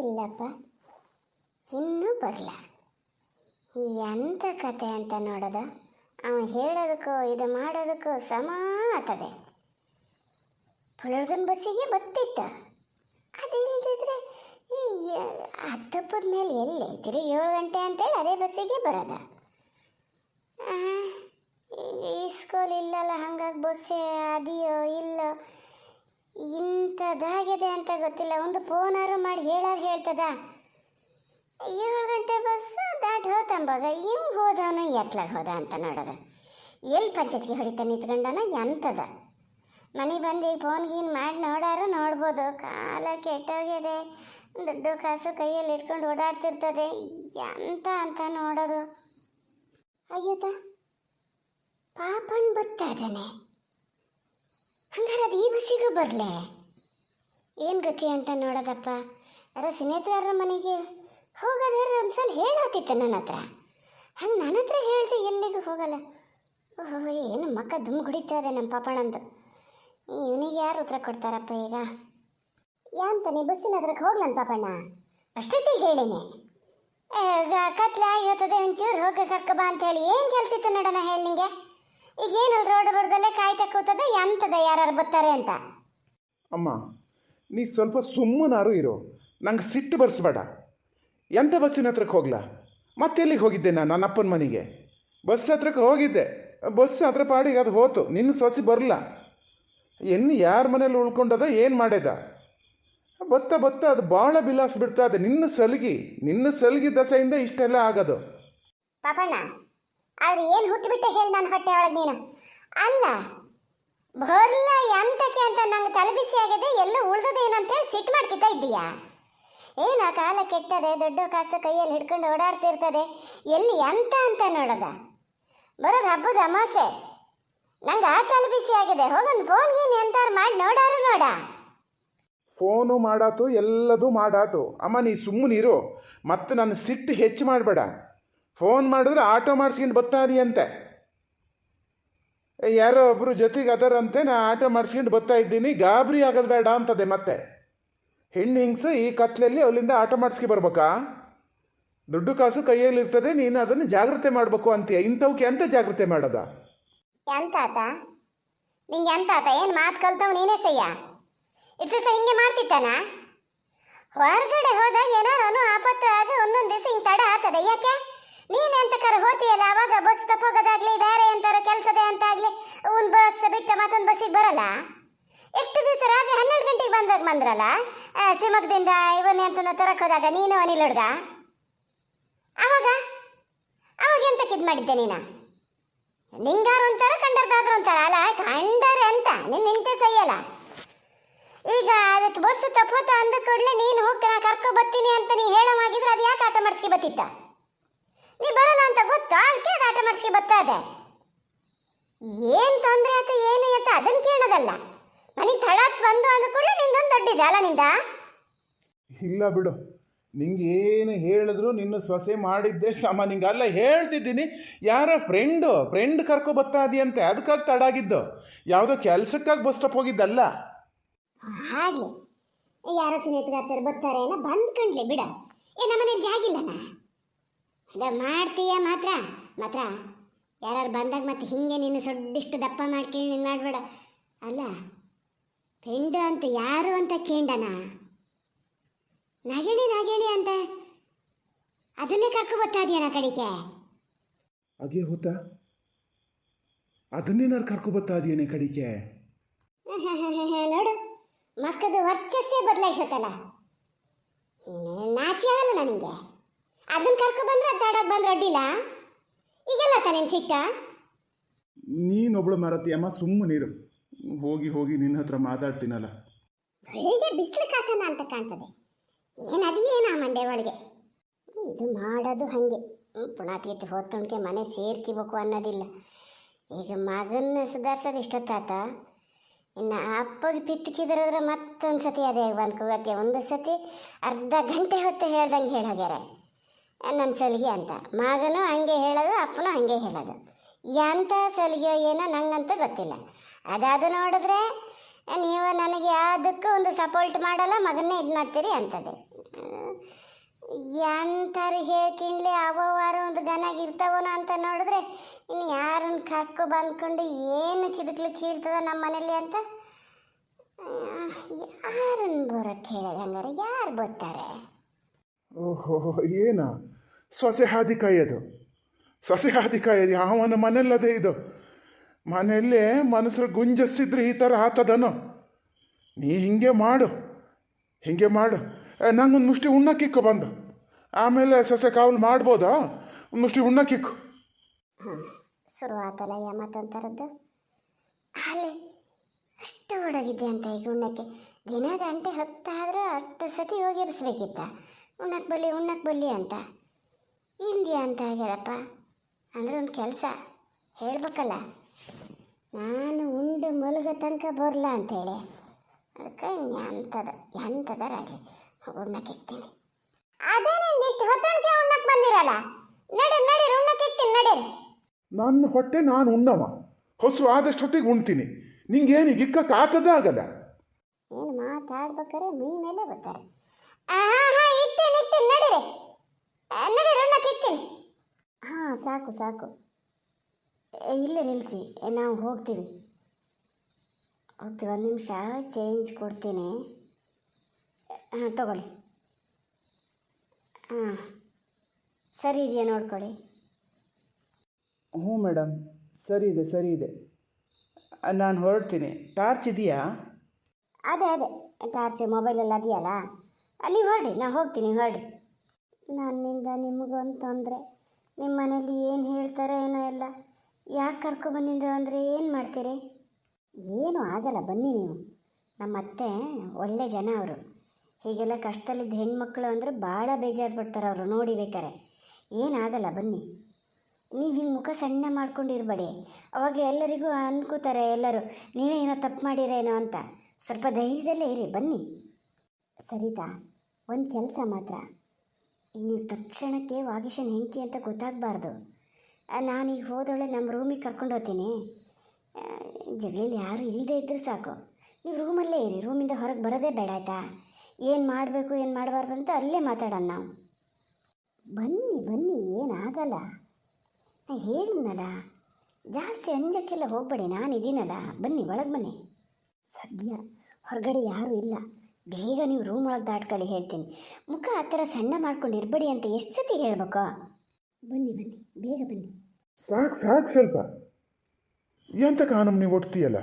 ಇಲ್ಲಪ್ಪ. ಇನ್ನೂ ಬರಲ. ಎಂಥ ಕತೆ ಅಂತ ನೋಡೋದು? ಅವ ಹೇಳೋದಕ್ಕೂ ಇದು ಮಾಡೋದಕ್ಕೂ ಸಮ ಆತದೆ ಪುಳಗನ್ ಬಸ್ಸಿಗೆ ಬತ್ತಿತ್ತ. ಅದಿಲ್ಲದಿದ್ರೆ ಹತ್ತಪ್ಪದ ಮೇಲೆ ಎಲ್ಲಿ? ತಿರುಗಿ ಏಳು ಗಂಟೆ ಅಂತೇಳಿ ಅದೇ ಬಸ್ಸಿಗೆ ಬರೋದ. ಈ ಸ್ಕೂಲ್ ಇಲ್ಲಲ್ಲ, ಹಂಗಾಗಿ ಬಸ್ಸೇ ಅದಿಯೋ ಇಲ್ಲೋ? ಇಂಥದ್ದಾಗಿದೆ ಅಂತ ಗೊತ್ತಿಲ್ಲ. ಒಂದು ಫೋನಾರು ಮಾಡಿ ಹೇಳಾರು ಹೇಳ್ತದ? ಏಳು ಗಂಟೆ ಬಸ್ ದಾಟಿ ಹೋತಂಬಾಗ ಹಿಂಗೆ ಹೋದವನು ಎತ್ಲಾಗ ಹೋದ ಅಂತ ನೋಡೋದು. ಎಲ್ಲಿ ಪಂಚಾಯತ್ಗೆ ಹೊಡಿತ ನಿಂತ್ಕೊಂಡನ? ಎಂಥದ ಮನೆ ಬಂದು ಈಗ ಫೋನ್ ಗೀನ್ ಮಾಡಿ ನೋಡಾರು ನೋಡ್ಬೋದು. ಕಾಲ ಕೆಟ್ಟೋಗಿದೆ. ದುಡ್ಡು ಕಾಸು ಕೈಯಲ್ಲಿ ಇಟ್ಕೊಂಡು ಓಡಾಡ್ತಿರ್ತದೆ. ಎಂತ ಅಂತ ನೋಡೋದು. ಅಯ್ಯೋತ ಪಾಪಣ್ಣ ಬರ್ತಾ ಇದ್ದಾನೆ. ಹಂಗಾರೆ ಅದು ಈ ಬಸ್ಸಿಗೂ ಬರಲೆ? ಏನು ಗತಿ ಅಂತ ನೋಡೋದಪ್ಪ. ಅರ ಸ್ನೇಹಿತರ ಮನೆಗೆ ಹೋಗೋದಾದ್ರೆ ಒಂದು ಸಲ ಹೇಳಾತಿತ್ತು ನನ್ನ ಹತ್ರ. ಹಂಗೆ ನನ್ನ ಹತ್ರ ಹೇಳಿದೆ ಎಲ್ಲಿಗೂ ಹೋಗಲ್ಲ. ಓಹೋ, ಏನು ಮಕ್ಕ ದುಮ್ ಗುಡಿತಾ ಇದೆ ನಮ್ಮ ಪಾಪಣ್ಣಂದು ಇವನಿಗೆ ಯಾರು ಉತ್ತರ ಕೊಡ್ತಾರಪ್ಪ ಈಗ? ಯಾಂತ ಬಸ್ಸಿನ ಹತ್ರಕ್ಕೆ ಹೋಗ್ಲನ್ ಪಾಪಣ್ಣ? ಅಷ್ಟೊತ್ತಿಗೆ ಹೇಳಿನಿ. ಕತ್ಲೆ ಆಗಿರ್ತದೆ ಒಂಚೂರು ಹೋಗಿ ಕರ್ಕ ಬಾ ಅಂತ ಹೇಳಿ. ಏನು ಕೇಳ್ತಿತ್ತು ನೋಡೋಣ ಹೇಳಿ ನಿಂಗೆ? ಈಗ ಏನಲ್ಲ ರೋಡ್ ಬರ್ದಲ್ಲೇ ಕಾಯ್ತಾ ಕೂತದ ಎಂತದ ಯಾರು ಬರ್ತಾರೆ ಅಂತ? ಅಮ್ಮ ನೀ ಸ್ವಲ್ಪ ಸುಮ್ಮನಾರು ಇರು. ನಂಗೆ ಸಿಟ್ಟು ಬರ್ಸ್ಬೇಡ ಎಂಥ ಬಸ್ಸಿನ ಹತ್ರಕ್ಕೆ ಹೋಗ್ಲಾ? ಮತ್ತೆಲ್ಲಿಗೆ ಹೋಗಿದ್ದೆ ನಾನು ನನ್ನ ಅಪ್ಪನ ಮನೆಗೆ? ಬಸ್ ಹತ್ರಕ್ಕೆ ಹೋಗಿದ್ದೆ. ಬಸ್ ಹತ್ರ ಪಾಡಿಗೆ ಅದು ಹೋತು. ನಿನ್ನ ಸೊಸಿ ಬರಲ್ಲ ಎನ್ನು ಯಾರ ಮನೇಲಿ ಉಳ್ಕೊಂಡದ ಏನು ಮಾಡ್ಯದ? ಬತ್ತ ಬತ್ತ ಅದು ಭಾಳ ಬಿಲಾಸ್ ಬಿಡ್ತಾ ಇದೆ. ನಿನ್ನ ಸಲಗಿ ನಿನ್ನ ಸಲಗಿ ದಸೆಯಿಂದ ಇಷ್ಟೆಲ್ಲ ಆಗೋದು. ಪಾಪಣ್ಣ ಆದ್ರೆ ಏನು ಹುಟ್ಟುಬಿಟ್ಟೆ ಹೇಳಿ ನಾನು ಹೊಟ್ಟೆ ಒಳಗೆ ನೀನು? ಅಲ್ಲ, ಬರ್ಲ ಎಂತಕ್ಕೆ ಅಂತ ನಂಗೆ ತಲುಪಿಸಿ ಆಗಿದೆ ಎಲ್ಲ ಉಳ್ದದೇನಂತೇಳಿ ಸಿಟ್ಟು ಮಾಡ್ಕಿತಾ ಇದ್ದೀಯಾ? ಏನು ಆ ಕಾಲ ಕೆಟ್ಟದೆ, ದೊಡ್ಡ ಕಾಸು ಕೈಯಲ್ಲಿ ಹಿಡ್ಕೊಂಡು ಓಡಾಡ್ತಿರ್ತದೆ ಎಲ್ಲಿ ಎಂತ ಅಂತ ನೋಡೋದ? ಬರೋದು ಹಬ್ಬದ ಅಮಾಸೆ. ನಂಗೆ ಆ ತಲೆಬಿಸಿ ಆಗಿದೆ ಹೋಗೊಂದು ಫೋನ್ ಗೀನ್ ಎಂತಾರು ಮಾಡಿ ನೋಡಾರು ನೋಡ. ಫೋನು ಮಾಡಾತು, ಎಲ್ಲದೂ ಮಾಡಾತು. ಅಮ್ಮ, ನೀ ಸುಮ್ಮನಿರು, ಮತ್ತೆ ನನ್ನ ಸಿಟ್ಟು ಹೆಚ್ಚು ಮಾಡಬೇಡ. ಫೋನ್ ಮಾಡಿದ್ರೆ ಆಟೋ ಮಾಡಿಸ್ಕೊಂಡು ಬತ್ತಾದಿಯಂತೆ ಯಾರೋ ಒಬ್ಬರು ಜೊತೆಗೆ ಅದರಂತೆ ನಾ ಆಟೋ ಮಾಡಿಸ್ಕೊಂಡು ಬರ್ತಾ ಇದ್ದೀನಿ, ಗಾಬರಿ ಆಗೋದು ಬೇಡ ಅಂತದೆ ಮತ್ತೆ. ಹೆಣ್ಣು ಹಿಂಗ್ಸು ಈ ಕತ್ಲಲ್ಲಿ ಅಲ್ಲಿಂದ ಆಟೋ ಮಾಡಿಸ್ಕೊ ಬರ್ಬೇಕಾ? ದುಡ್ಡು ಕಾಸು ಕೈಯಲ್ಲಿ ಇರ್ತದೆ, ನೀನು ಅದನ್ನು ಜಾಗ್ರತೆ ಮಾಡಬೇಕು ಅಂತೀಯ. ಇಂಥವಕ್ಕೆ ಎಂತ ಜಾಗ್ರತೆ ಮಾಡೋದ? ಎಂತ ಆತ ನಿಂಗೆ ಎಂತ ಆತ ಏನು ಮಾತು ಕಲ್ತವ್ ನೀನೇ ಸಯ್ಯ? ಇಟ್ಸ್ ಹಿಂಗೆ ಮಾಡ್ತಿತ್ತಾನ ಹೊರಗಡೆ ಹೋದಾಗ ಏನಾರು ಆಪತ್ತು ಆಗ ಒಂದೊಂದು ದಿವಸ ಹಿಂಗೆ ತಡ ಆಗ್ತದೆ, ಯಾಕೆ? ನೀನು ಕರ ಹೋತಿಯಲ್ಲ? ಅವಾಗ ಬಸ್ ತಪ್ಪೋಗೋದಾಗ್ಲಿ, ಬೇರೆ ಎಂತಾರ ಕೆಲಸದೆ ಅಂತಾಗ್ಲಿ, ಒಂದ್ ಬಸ್ ಬಿಟ್ಟ ಮತ್ತೊಂದು ಬಸ್ಸಿಗೆ ಬರಲ್ಲ? ಎಷ್ಟು ದಿವಸ ರಾತ್ರಿ ಹನ್ನೆರಡು ಗಂಟೆಗೆ ಬಂದಾಗ ಬಂದ್ರಲ್ಲ? ಶಿವಮೊಗ್ಗದಿಂದ ಇವನ್ನೇ ಅಂತ ತರಕ್ ಹೋದಾಗ ನೀನು ಅನಿಲ್ ಹುಡ್ಗ? ಅವಾಗ? ಅವಾಗ ಎಂತಕ್ಕೆ ಇದು ಮಾಡಿದ್ದೆ ನೀನ? ನಿಂಗಾರು ಒಂಥರ ಕಂಡರ್ದಾದ್ರು ಒಂಥರ ಅಲ್ಲ ಕಂಡರೆ ಅಂತ. ನಿನ್ನ ನಿಂತೆ ಸೈಯಲ್ಲ ಈಗ ಅದಕ್ಕೆ ಬಸ್ ತಪ್ಪೋತ ಅಂದ ಕೂಡಲೇ ನೀನು ಹೋಗ್ತಾ ನಾ ಕರ್ಕೊ ಬರ್ತೀನಿ ಅಂತ ನೀ ಹೇಳೋವಾಗಿದ್ರೆ ಅದು ಯಾಕೆ ಆಟ ಮಾಡಿಸ್ಕೊ ಬತ್ತಿತ್ತ ನೀ ಬರಲ್ಲ ಅಂತ ಗೊತ್ತು? ಅದಕ್ಕೆ ಅದು ಆಟ ಮಾಡಿಸ್ಕೆ ಬರ್ತಾ ಇದೆ. ಏನು ತೊಂದರೆ ಆಯ್ತು ಏನು ಅಂತ ಅದನ್ನು ಕೇಳೋದಲ್ಲ. ಮನೆ ತಡತ್ ಬಂದು ಅಂದ ಕೂಡಲೇ ನಿಂದೊಂದು ದೊಡ್ಡಿದೆ ಅಲ್ಲ ನಿಂದ? ಇಲ್ಲ ಬಿಡು. ನಿಂಗೆ ಏನು ಹೇಳಿದ್ರು ನಿನ್ನ ಸೊಸೆ ಮಾಡಿದ್ದೆ ಸಮ. ನಿಂಗೆ ಅಲ್ಲ ಹೇಳ್ತಿದ್ದೀನಿ ಯಾರ ಫ್ರೆಂಡು ಫ್ರೆಂಡ್ ಕರ್ಕೊ ಬತ್ತಾದಿಯಂತೆ ಅದಕ್ಕಾಗಿ ತಡಾಗಿದ್ದು ಯಾವುದೋ ಕೆಲಸಕ್ಕಾಗಿ ಬಸ್ ಸ್ಟಾಪ್ ಹೋಗಿದ್ದಲ್ಲ? ಹಾಗೆ ಯಾರೋ ಸ್ನೇಹಿತರು ಬರ್ತಾರೆ ಏನೋ ಬಂದ್ ಕಂಡ್ಲಿ ಬಿಡ. ಏ ನಮ್ಮನೇಲಿ ಜಾಗಿಲ್ಲನ? ಅದ ಮಾಡ್ತೀಯ ಮಾತ್ರ? ಮಾತ್ರ? ಯಾರು ಬಂದಾಗ ಮತ್ತೆ ಹಿಂಗೆ ನೀನು ಸೊಡ್ಡಿಷ್ಟು ದಪ್ಪ ಮಾಡ್ಕೊಂಡು ನೀನು ಮಾಡಬೇಡ. ಅಲ್ಲ ಫ್ರೆಂಡು ಅಂತ ಯಾರು ಅಂತ ಕೇಂಡನ? ನಾಗೇಣಿ ನಾಗೇಣಿ ಅಂತ. ಅದನ್ನೇ ಕರ್ಕೊ ಬರ್ತಾ ಇದೆಯಾ ಕಡೆಗೆ? ಅದೇ ಅದನ್ನೇ ನಾನು ಕರ್ಕೊ ಬತ್ತಾದಿಯೇನೆ ಕಡಿಕೆ ನೋಡು ಮಕ್ಕದ ವರ್ಚಸ್ಸೇ ಬದಲಾಯಿಸತ್ತಲ್ಲ ನಾಚಿ ಆಗಲ್ಲ ನನಗೆ. ಅದನ್ನ ಕರ್ಕೊ ಬಂದ್ರೆ ತಡಕ್ ಬಂದ್ರೆ ಅಡ್ಡಿಲ್ಲ? ಈಗೆಲ್ಲ ತಾನೇನು ಸಿಟ್ಟ? ನೀನೊಬ್ಳು ಮರತಿಯಮ್ಮ ಸುಮ್ಮನಿರು ಹೋಗಿ ಹೋಗಿ ನಿನ್ನ ಹತ್ರ ಮಾತಾಡ್ತೀನಲ್ಲ. ಹೇಗೆ ಬಿಸಿಲು ಕಾಸನ ಅಂತ ಕಾಣ್ತದೆ? ಏನದೇನ ಮಂಡೆ ಒಳಗೆ? ಇದು ಮಾಡೋದು ಹಾಗೆ. ಪುಣಾತೀತಿ ಹೊತ್ತುಣ್ಕೆ ಮನೆ ಸೇರ್ಕಿಬೇಕು ಅನ್ನೋದಿಲ್ಲ. ಈಗ ಮಗನ ಸುಧಾರ್ಸೋದು ಇಷ್ಟೊತ್ತಾತ ಇನ್ನು ಅಪ್ಪಗೆ ಪಿತ್ತಿಕಿದ್ರಾದ್ರೆ ಮತ್ತೊಂದು ಸತಿ ಅದೇ ಬಂದು ಕೂಗಕ್ಕೆ. ಒಂದು ಸತಿ ಅರ್ಧ ಗಂಟೆ ಹೊತ್ತು ಹೇಳ್ದಂಗೆ ಹೇಳೋಗ್ಯಾರ. ನನ್ನ ಸಲಿಗೆ ಅಂತ. ಮಗನೂ ಹಂಗೆ ಹೇಳೋದು, ಅಪ್ಪನೂ ಹಂಗೆ ಹೇಳೋದು. ಎಂಥ ಸಲಿಗೆ ಏನೋ ನಂಗಂತೂ ಗೊತ್ತಿಲ್ಲ. ಅದಾದ ನೋಡಿದ್ರೆ, ನೀವು ನನಗೆ ಯಾವುದಕ್ಕೂ ಒಂದು ಸಪೋರ್ಟ್ ಮಾಡಲ್ಲ, ಮಗನ್ನೇ ಇದು ಮಾಡ್ತೀರಿ ಅಂತದೆ. ಎಂಥರು ಹೇಳ್ಕಿಂಡ್ಲಿ ಅವವಾರ ಒಂದು ಗನಾಗ ಅಂತ ನೋಡಿದ್ರೆ, ಇನ್ನು ಯಾರನ್ನ ಕಕ್ಕು ಬಂದ್ಕೊಂಡು ಏನು ಕಿದಕ್ಲಿಕ್ಕೆ ಹೇಳ್ತದ ನಮ್ಮ ಮನೇಲಿ ಅಂತ? ಯಾರನ್ನ ಬರೋಕ್ಕೆ ಹೇಳೋದು ಯಾರು ಬರ್ತಾರೆ? ಓಹೋ, ಏನ? ಸೊಸೆ ಅದು ಸೊಸೆ ಹಾದಿ ಕಾಯೋದು. ಯಾವನ ಮನೆಯಲ್ಲದೆ ಇದು ಮನೆಯಲ್ಲೇ ಮನಸ್ಸರು ಗುಂಜಸ್ಸಿದ್ರೆ ಈ ಥರ ಆತದನೋ. ನೀ ಹಿಂಗೆ ಮಾಡು. ಹಿಂಗೆ ಮಾಡು. ನಂಗೊಂದು ಮುಷ್ಟಿ ಉಣ್ಣಕ್ಕಿಕ್ಕು ಬಂದು. ಆಮೇಲೆ ಸೊಸೆ ಕಾವಲು ಮಾಡ್ಬೋದಾ? ಒಂದು ಮುಷ್ಟಿ ಉಣ್ಣಕ್ಕಿಕ್ಕು ಯಾ ಅಷ್ಟು ಒಡಗಿದ್ದೆ ಅಂತ ಈಗ ಉಣ್ಣಕ್ಕೆ. ದಿನ ಅಷ್ಟು ಸತಿ ಹೋಗಿರಿಸ್ಬೇಕಿತ್ತ. ಉಣ್ಣಕ್ಕೆ ಬಲ್ಲಿ ಉಣ್ಣಕ್ಕೆ ಬಲ್ಲಿ ಅಂತ. ಇಂದ್ಯಾ ಅಂತ ಆಗ್ಯದಪ್ಪ. ಅಂದ್ರೆ ಒಂದು ಕೆಲಸ. ಹೇಳ್ಬೇಕಲ್ಲ. ನಾನು ಉಂಡು ಮಲಗ ತನಕ ಬರಲ್ಲ ಅಂತೇಳಿ. ಅದಕ್ಕೆ ಎಂಥದ ಎಂಥದರಾಗಲಿ ಉಣ್ಣಕ್ಕೆ ಇಕ್ತೀನಿ. ಅದೇ ನಿಂದು ಇಷ್ಟು ಹೊತ್ತಣಿಕೆ ಉಣ್ಣಕ್ಕೆ ಬಂದಿರಲ್ಲ? ನಡಿ ನಡಿ ಉಣ್ಣಕ್ಕೆ ಇಕ್ತೀನಿ ನಡೆ. ನನ್ನ ಹೊಟ್ಟೆ ನಾನು ಉಣ್ಣವ. ಹೊಸು ಆದಷ್ಟು ಹೊತ್ತಿಗೆ ಉಣ್ತೀನಿ. ನಿಂಗೇನು ಇಕ್ಕಕ್ಕೆ ಆತದ ಆಗಲ್ಲ. ಏನು ಮಾತಾಡ್ಬೇಕಾರೆ ಮೀ ಮೇಲೆ ಬರ್ತಾರೆ ಹಾಂ ಇಕ್ತೀನಿ ಇಕ್ತೀನಿ ನಡೀರಿ. ಆ, ರಣ್ಣ ಇಕ್ತೀನಿ ಹಾಂ ಸಾಕು ಸಾಕು. ಏ, ಇಲ್ಲೇ ನಿಲ್ಲಿಸಿ ನಾವು ಹೋಗ್ತೀವಿ. ಓಕೆ ಒಂದು ನಿಮಿಷ. ಚೇಂಜ್ ಕೊಡ್ತೀನಿ. ಹಾಂ ತಗೊಳ್ಳಿ. ಹಾಂ. ಸರಿ ಇದೆಯಾ ನೋಡ್ಕೊಳ್ಳಿ. ಹ್ಞೂ ಮೇಡಮ್ ಸರಿ ಇದೆ ಸರಿ ಇದೆ. ನಾನು ಹೊರಡ್ತೀನಿ. ಟಾರ್ಚ್ ಇದೆಯಾ? ಅದೇ ಅದೇ. ಟಾರ್ಚ್ ಮೊಬೈಲಲ್ಲಿ ಅದೆಯಲ್ಲ? ನೀವು ಹೊರಡಿ ನಾನು ಹೋಗ್ತೀನಿ ಹೊರಡಿ. ನನ್ನಿಂದ ನಿಮಗೊಂದು ತೊಂದರೆ. ನಿಮ್ಮ ಮನೇಲಿ ಏನು ಹೇಳ್ತಾರೆ ಏನೋ ಎಲ್ಲ. ಯಾಕೆ ಕರ್ಕೊಬಂದಿದ್ದು ಅಂದರೆ ಏನು ಮಾಡ್ತೀರಿ? ಏನೂ ಆಗಲ್ಲ, ಬನ್ನಿ ನೀವು. ನಮ್ಮ ಅತ್ತೆ ಒಳ್ಳೆ ಜನ ಅವರು. ಹೀಗೆಲ್ಲ ಕಷ್ಟದಲ್ಲಿದ್ದ ಹೆಣ್ಮಕ್ಳು ಅಂದರೆ ಭಾಳ ಬೇಜಾರು ಪಡ್ತಾರೆ ಅವರು, ನೋಡಿ ಬೇಕಾರೆ. ಏನಾಗಲ್ಲ ಬನ್ನಿ. ನೀವು ಹಿಂಗೆ ಮುಖ ಸಣ್ಣ ಮಾಡ್ಕೊಂಡಿರಬೇಡಿ. ಅವಾಗ ಎಲ್ಲರಿಗೂ ಅನ್ಕೋತಾರೆ ಎಲ್ಲರೂ, ನೀವೇ ಏನೋ ತಪ್ಪು ಮಾಡಿರೇನೋ ಅಂತ. ಸ್ವಲ್ಪ ಧೈರ್ಯದಲ್ಲೇ ಇರಿ, ಬನ್ನಿ. ಸರಿತಾ, ಒಂದು ಕೆಲಸ ಮಾತ್ರ. ನೀವು ತಕ್ಷಣಕ್ಕೆ ವಾಗೀಶನ್ ಹೆಂಡತಿ ಅಂತ ಗೊತ್ತಾಗಬಾರ್ದು. ನಾನೀಗ ಹೋದೊಳೆ ನಮ್ಮ ರೂಮಿಗೆ ಕರ್ಕೊಂಡು ಹೋಗ್ತೀನಿ. ಜಗಳಲ್ಲಿ ಯಾರು ಇಲ್ಲದೆ ಇದ್ದರೆ ಸಾಕು. ನೀವು ರೂಮಲ್ಲೇ ಇರಿ ರೂಮಿಂದ ಹೊರಗೆ ಬರೋದೇ ಬೇಡ ಆಯಿತಾ? ಏನು ಮಾಡಬೇಕು, ಏನು ಮಾಡಬಾರ್ದು ಅಂತ ಅಲ್ಲೇ ಮಾತಾಡೋಣ ನಾವು. ಬನ್ನಿ ಬನ್ನಿ, ಏನಾಗಲ್ಲ. ನಾ ಹೇಳಿದ್ನಲ್ಲ ಜಾಸ್ತಿ ಅಂಜಕ್ಕೆಲ್ಲ ಹೋಗಬೇಡಿ, ನಾನು ಇದ್ದೀನಲ್ಲ ಬನ್ನಿ, ಒಳಗೆ ಬನ್ನಿ. ಸದ್ಯ ಹೊರಗಡೆ ಯಾರೂ ಇಲ್ಲ. ಬೇಗ ನೀವು ರೂಮ್ ಒಳಗೆ ದಾಟ್ಕೊಳ್ಳಿ ಹೇಳ್ತೀನಿ. ಮುಖ ಆ ಥರ ಸಣ್ಣ ಮಾಡ್ಕೊಂಡು ಇರಬೇಡಿ ಅಂತ ಎಷ್ಟು ಸತಿ ಹೇಳ್ಬೇಕು? ಬನ್ನಿ ಬನ್ನಿ ಬೇಗ ಬನ್ನಿ. ಸಾಕು ಸಾಕು ಸ್ವಲ್ಪ. ಎಂತ ಕಾನಮ್ ನೀವು ಒಟ್ತೀಯಲ್ಲ?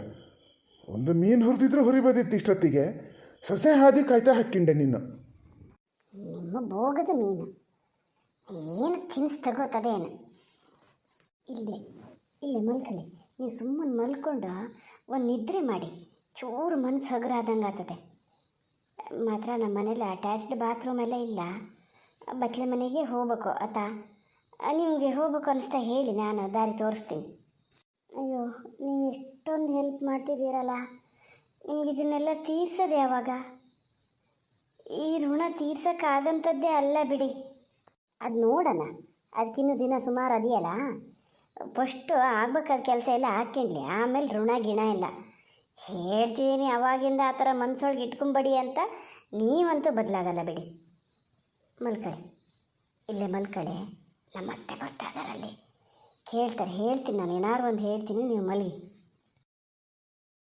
ಒಂದು ಮೀನು ಹುರಿದಿದ್ರೆ ಹುರಿಬೋದಿತ್ತು ಇಷ್ಟೊತ್ತಿಗೆ. ಸೊಸೆ ಹಾದಿ ಕಾಯ್ತಾ ಹಾಕಿಂಡೆ ನೀನು ನಿಮ್ಮ ಭೋಗದ ಮೀನು. ಏನು ತಿನ್ಸ್ ತಗೋತದೇನು? ಇಲ್ಲೇ ಇಲ್ಲೇ ಮಲ್ಕೊಳ್ಳಿ. ನೀವು ಸುಮ್ಮನೆ ಮಲ್ಕೊಂಡು ಒಂದು ನಿದ್ರೆ ಮಾಡಿ. ಚೂರು ಮನಸ್ಸು ಹಗುರಾದಂಗೆ ಆಗ್ತದೆ ಮಾತ್ರ ನಮ್ಮ ಮನೇಲಿ ಅಟ್ಯಾಚ್ಡ್ ಬಾತ್ರೂಮ್ ಎಲ್ಲ ಇಲ್ಲ. ಬತ್ಲೆ ಮನೆಗೆ ಹೋಗ್ಬೇಕು, ಆತಾ? ನಿಮಗೆ ಹೋಗ್ಬೇಕು ಅನಿಸ್ತಾ ಹೇಳಿ, ನಾನು ದಾರಿ ತೋರಿಸ್ತೀನಿ. ಅಯ್ಯೋ, ನೀವು ಎಷ್ಟೊಂದು ಹೆಲ್ಪ್ ಮಾಡ್ತಿದ್ದೀರಲ್ಲ? ನಿಮ್ಗೆ ಇದನ್ನೆಲ್ಲ ತೀರ್ಸೋದು ಯಾವಾಗ? ಈ ಋಣ ತೀರ್ಸೋಕ್ಕಾಗಂಥದ್ದೇ ಅಲ್ಲ ಬಿಡಿ. ಅದು ನೋಡೋಣ. ಅದಕ್ಕಿನ್ನೂ ದಿನ ಸುಮಾರು ಅದೆಯಲ್ಲ? ಫಸ್ಟು ಆಗ್ಬೇಕಾದ ಕೆಲಸ ಎಲ್ಲ ಹಾಕ್ಕೊಂಡ್ಲಿ ಆಮೇಲೆ ಋಣ, ಗಿಣ ಇಲ್ಲ ಹೇಳ್ತಿದ್ದೀನಿ ಅವಾಗಿಂದ ಆ ಥರ ಮನ್ಸೊಳಗೆ ಇಟ್ಕೊಂಬೇಡಿ ಅಂತ ನೀವಂತೂ ಬದಲಾಗಲ್ಲ ಬಿಡಿ. ಮಲ್ಕಳೆ. ಇಲ್ಲೇ ಮಲ್ಕಳೆ. ನಮ್ಮ ಅತ್ತೆ ಬರ್ತಾ ಕೇಳ್ತಾರೆ, ಹೇಳ್ತೀನಿ ನಾನು. ಏನಾರು ಒಂದು ಹೇಳ್ತೀನಿ, ನೀವು ಮಲಗಿ.